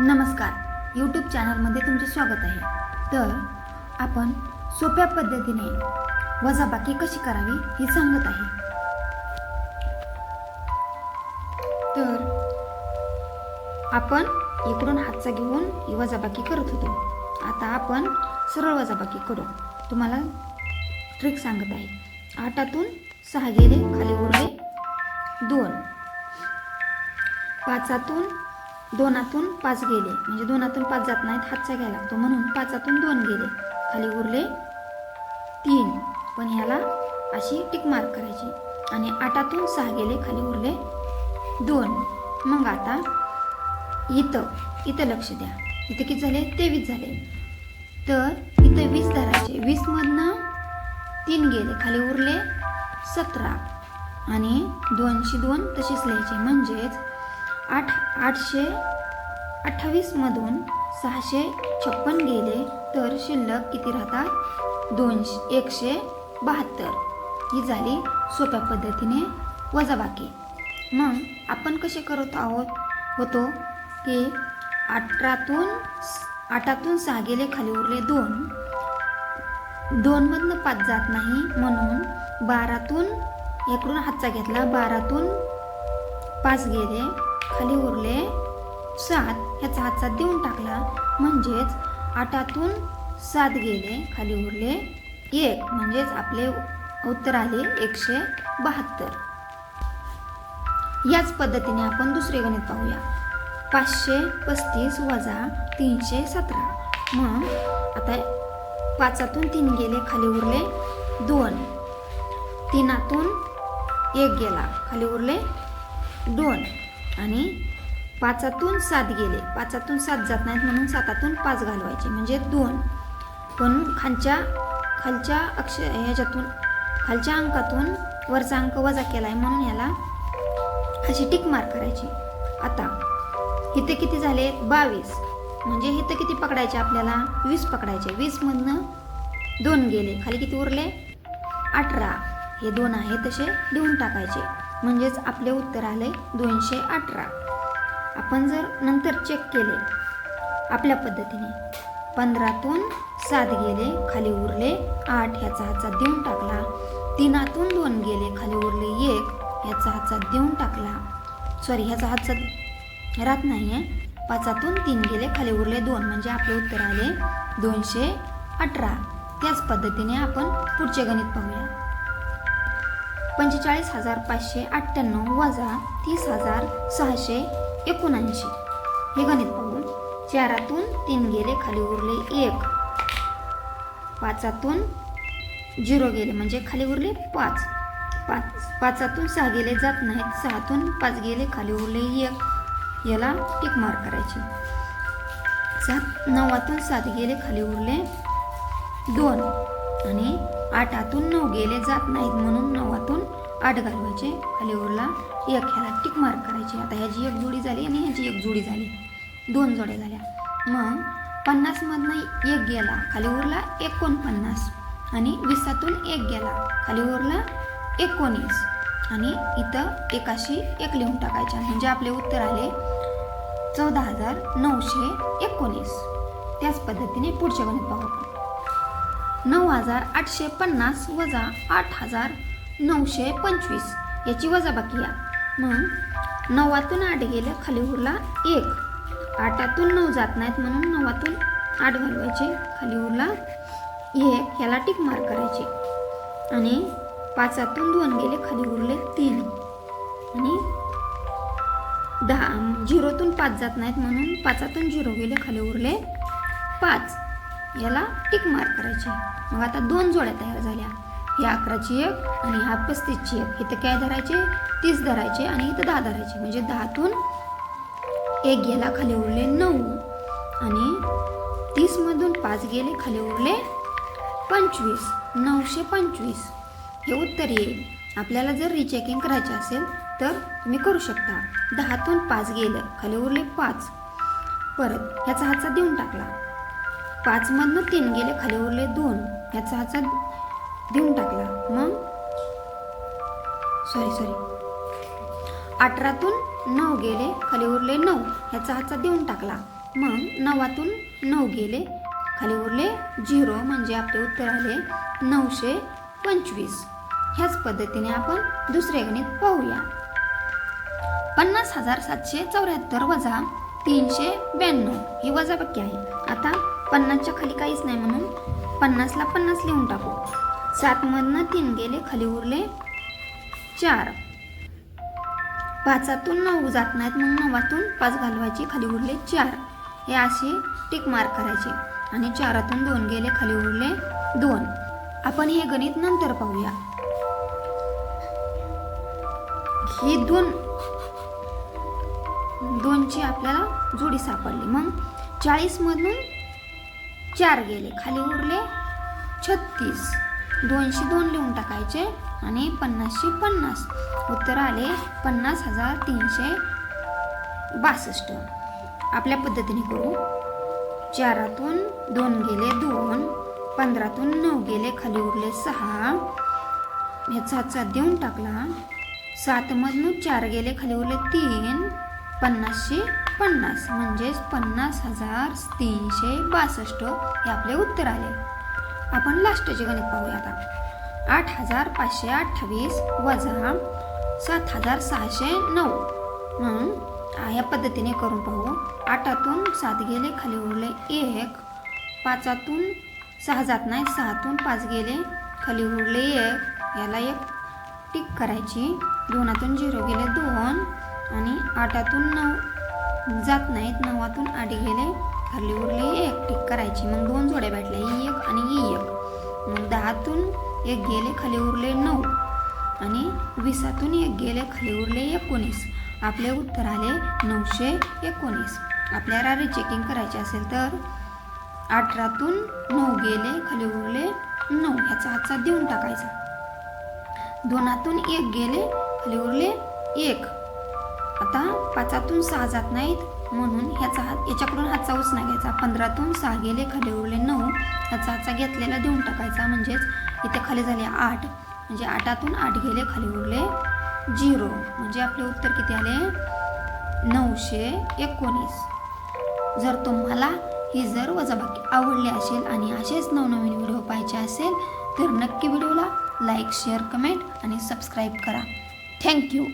नमस्कार. यूट्यूब चॅनलमध्ये तुमचे स्वागत आहे. तर आपण सोप्या पद्धतीने वजाबाकी कशी करावी हे सांगत आहे. तर आपण इकडून हातचा घेऊन वजाबाकी करत होतो. आता आपण सरळ वजाबाकी करू. तुम्हाला ट्रिक सांगत आहे. आठातून सहा गेले खाली उरले दोन. पाचातून दोनातून पाच गेले. म्हणजे दोनातून पाच जात नाहीत हातचा घ्यायला लागतो. म्हणून पाचातून दोन गेले. खाली उरले तीन. पण ह्याला अशी टिक मार्क करायची. आणि आठातून सहा गेले खाली उरले दोन. मग आता इथं इथं लक्ष द्या. इथं किती झाले? तेवीस झाले. तर इथं वीस धरायचे. वीसमधनं तीन गेले. खाली उरले सतरा. आणि दोनशे दोन तसेच लिहायचे. म्हणजेच आठ आठशे अठ्ठावीसमधून सहाशे छप्पन गेले तर शिल्लक किती राहतात? दोनशे एकशे बहात्तर. ही झाली सोप्या पद्धतीने वजाबाकी. मग आपण कसे करत आहोत? होतो की अठरातून आठातून सहा गेले खाली उरले दोन. दोनमधनं पाच जात नाही म्हणून बारातून इकडून हातचा घेतला. बारातून पाच गेले. खाली उरले. सात ह्याचा हातचा देऊन टाकला. म्हणजेच आठातून सात गेले खाली उरले. एक म्हणजेच आपले उत्तर आले एकशे बहात्तर. याच पद्धतीने आपण दुसरे गणित पाहूया. पाचशे पस्तीस वजा तीनशे सतरा. मग आता पाचातून तीन गेले खाली उरले दोन. तीनातून एक गेला खाली उरले दोन. आणि पाचातून सात गेले. पाचातून सात जात नाहीत म्हणून सातातून पाच घालवायचे. म्हणजे दोन. पण खालच्या खालच्या अक्ष ह्याच्यातून खालच्या अंकातून वरचा अंक वजा केला आहे म्हणून याला अशी टिक मार करायची. आता इथे किती झाले? बावीस. म्हणजे इथं किती पकडायचे आपल्याला? वीस पकडायचे. वीसमधनं दोन गेले. खाली किती उरले? अठरा. हे दोन आहे तसे देऊन टाकायचे. म्हणजेच आपले उत्तर आले दोनशे अठरा. आपण जर नंतर चेक केले आपल्या पद्धतीने पंधरातून सात गेले खाली उरले आठ ह्याचा हातचा देऊन टाकला. तीनातून दोन गेले खाली उरले एक ह्याचा हातचा देऊन टाकला. सॉरी ह्याचा हातचा राहत नाही आहे पाचातून तीन गेले खाली उरले दोन. म्हणजे आपले उत्तर आले दोनशे अठरा. त्याच पद्धतीने आपण पुढचे गणित पाहूया. पंचेचाळीस हजार पाचशे अठ्ठ्याण्णव वजा तीस हजार सहाशे एकोणऐंशी. हे गणित पाहून चारातून तीन गेले खाली उरले एक. पाचातून झिरो गेले म्हणजे खाली उरले पाच. पाच पाचातून सहा गेले जात नाहीत. सहातून पाच गेले खाली उरले एक. याला टिक मार करायची. सात नवातून सात गेले खाली उरले दोन. आणि आठातून नऊ गेले जात नाहीत म्हणून नवातून आठ घालवायचे खाली उरला एक ह्याला टिक मार्क करायची. आता ह्याची एक जोडी झाली आणि ह्याची एक जोडी झाली. दोन जोड्या झाल्या. मग पन्नासमधनं एक गेला खाली उरला एकोणपन्नास आणि वीसातून एक गेला खाली उरला एकोणीस आणि इथं एकाशी एक लिहून टाकायच्या. म्हणजे आपले उत्तर आले चौदा हजार नऊशे एकोणीस. त्याच पद्धतीने पुढचे गणित पाहू आपण. नऊ हजार आठशे पन्नास वजा आठ हजार नऊशे पंचवीस याची वजाबाकी या. मग नवातून आठ गेले खाली उरला एक. आठातून नऊ जात नाहीत म्हणून नवातून आठ घालवायचे खाली उरला एक. ह्याला टिक मार करायचे. आणि पाचातून दोन गेले खाली उरले तीन. आणि दहा झिरोतून पाच जात नाहीत म्हणून पाचातून झिरो गेले खाली उरले पाच. याला टिक मार्क करायचे मग आता दोन जोड्या तयार झाल्या. ही अकराची एक आणि हा पस्तीसची एक. इथं काय धरायचे? तीस धरायचे आणि इथं दहा धरायचे. म्हणजे दहातून एक गेला खाली उरले नऊ. आणि तीसमधून पाच गेले खाली उरले पंचवीस. नऊशे पंचवीस. हे उत्तर येईल. आपल्याला जर रिचेकिंग करायचे असेल तर तुम्ही करू शकता. दहातून पाच गेलं खाली उरले पाच. परत ह्याचा हातचा देऊन टाकला. पाचमधनं तीन गेले खाली उरले दोन. ह्याचा हाचा देऊन टाकला. मग? सॉरी सॉरी अठरातून नऊ गेले खाली उरले नऊ. ह्याचा हाचा देऊन टाकला. मग नवातून नऊ गेले खाली उरले झिरो. म्हणजे आपले उत्तर आले नऊशे पंचवीस. ह्याच पद्धतीने आपण दुसरे गणित पाहूया. पन्नास हजार सातशे चौऱ्याहत्तर वजा तीनशे ब्याण्णव. ही वजाबाकी आहे. आता पन्नासच्या खाली काहीच नाही म्हणून पन्नासला पन्नास लिहून टाकू. सातमधनं तीन गेले खाली उरले चार. पाचातून नऊ जात नाहीत मग नवातून पाच घालवायची खाली उरले चार. हे असे टिक मार्क करायचे. आणि चारातून दोन गेले खाली उरले दोन. आपण हे गणित नंतर पाहूया. ही दोन दोनची आपल्याला जोडी सापडली. मग चाळीसमधून चार गेले. खाली उरले छत्तीस. दोनशे दोन लिहून टाकायचे आणि पन्नासशे पन्नास. उत्तर आले पन्नास हजार तीनशे बासष्ट. आपल्या पद्धतीने करू. चारातून दोन गेले दोन. पंधरातून नऊ गेले. खाली उरले सहा. ह्याचा हातचा देऊन टाकला. सातमधून चार गेले. खाली उरले तीन. पन्नासशे पन्नास म्हणजेच पन्नास हजार तीनशे बासष्ट हे आपले उत्तर आले. आपण लास्टचे गणित पाहूया आता. आठ हजार पाचशे अठ्ठावीस वजा सात हजार सहाशे नऊ. म्हणून ह्या पद्धतीने करून पाहू. आठातून सात गेले खाली उरले एक. पाचातून सहा जात नाही सहातून पाच गेले खाली उरले एक. याला एक टिक करायची. दोनातून झिरो गेले दोन. आणि आठातून नऊ जात नाहीत नवातून आठ गेले खाली उरले एक टिक करायची. मग दोन जोड्या भेटल्या ही एक आणि ही एक. मग दहातून एक गेले खाली उरले नऊ. आणि वीसातून एक गेले खाली उरले एकोणीस. आपले उत्तर आले नऊशे एकोणीस. आपल्याला रिचेकिंग करायचे असेल तर अठरातून नऊ गेले खाली उरले नऊ. ह्याचा हातचा देऊन टाकायचा. दोनातून एक गेले खाली उरले एक. आता पाचातून सहा जात नाहीत म्हणून ह्याचा हात याच्याकडून हातचा उसना घ्यायचा. पंधरातून सहा गेले खाली उरले नऊ. ह्याचा हातचा घेतलेला देऊन टाकायचा म्हणजेच इथे खाली झाले आठ. म्हणजे आठातून आठ गेले खाली उरले झिरो. म्हणजे आपले उत्तर किती आले? नऊशे एकोणीस. जर तुम्हाला ही जर वजाबाकी आवडली असेल आणि असेच नवनवीन व्हिडिओ पाहिजे असेल तर नक्की व्हिडिओला लाईक शेअर कमेंट आणि सबस्क्राईब करा. Thank you.